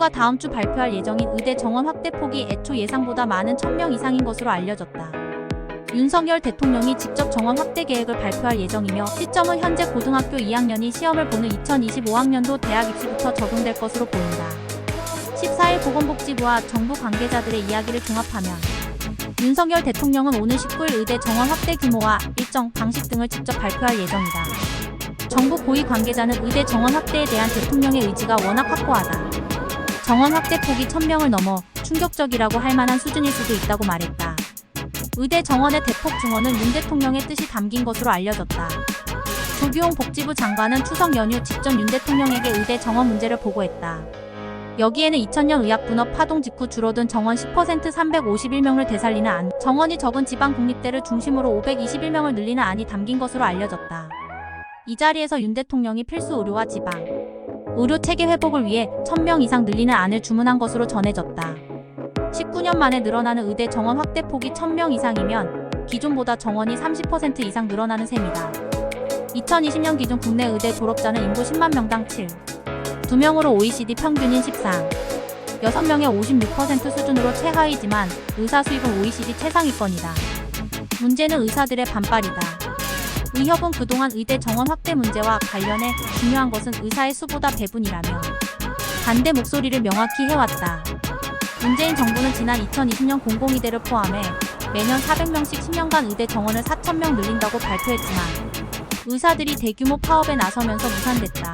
정부가 다음 주 발표할 예정인 의대 정원 확대 폭이 애초 예상보다 많은 1000명 이상인 것으로 알려졌다. 윤석열 대통령이 직접 정원 확대 계획을 발표할 예정이며 시점은 현재 고등학교 2학년이 시험을 보는 2025학년도 대학 입시부터 적용될 것으로 보인다. 14일 보건복지부와 정부 관계자들의 이야기를 종합하면 윤석열 대통령은 오늘 19일 의대 정원 확대 규모와 일정, 방식 등을 직접 발표할 예정이다. 정부 고위 관계자는 의대 정원 확대에 대한 대통령의 의지가 워낙 확고하다. 정원 확대 폭이 1000명을 넘어 충격적이라고 할 만한 수준일 수도 있다고 말했다. 의대 정원의 대폭 증원은 윤 대통령의 뜻이 담긴 것으로 알려졌다. 조규홍 복지부 장관은 추석 연휴 직전 윤 대통령에게 의대 정원 문제를 보고했다. 여기에는 2000년 의학분업 파동 직후 줄어든 정원 10% 351명을 되살리는 안, 정원이 적은 지방 국립대를 중심으로 521명을 늘리는 안이 담긴 것으로 알려졌다. 이 자리에서 윤 대통령이 필수 의료와 지방 의료 체계 회복을 위해 1000명 이상 늘리는 안을 주문한 것으로 전해졌다. 19년 만에 늘어나는 의대 정원 확대 폭이 1000명 이상이면 기존보다 정원이 30% 이상 늘어나는 셈이다. 2020년 기준 국내 의대 졸업자는 인구 10만 명당 7. 2명으로 OECD 평균인 13. 6명의 56% 수준으로 최하위지만 의사 수입은 OECD 최상위권이다. 문제는 의사들의 반발이다. 의협은 그동안 의대 정원 확대 문제와 관련해 중요한 것은 의사의 수보다 배분이라며 반대 목소리를 명확히 해왔다. 문재인 정부는 지난 2020년 공공의대를 포함해 매년 400명씩 10년간 의대 정원을 4,000명 늘린다고 발표했지만 의사들이 대규모 파업에 나서면서 무산됐다.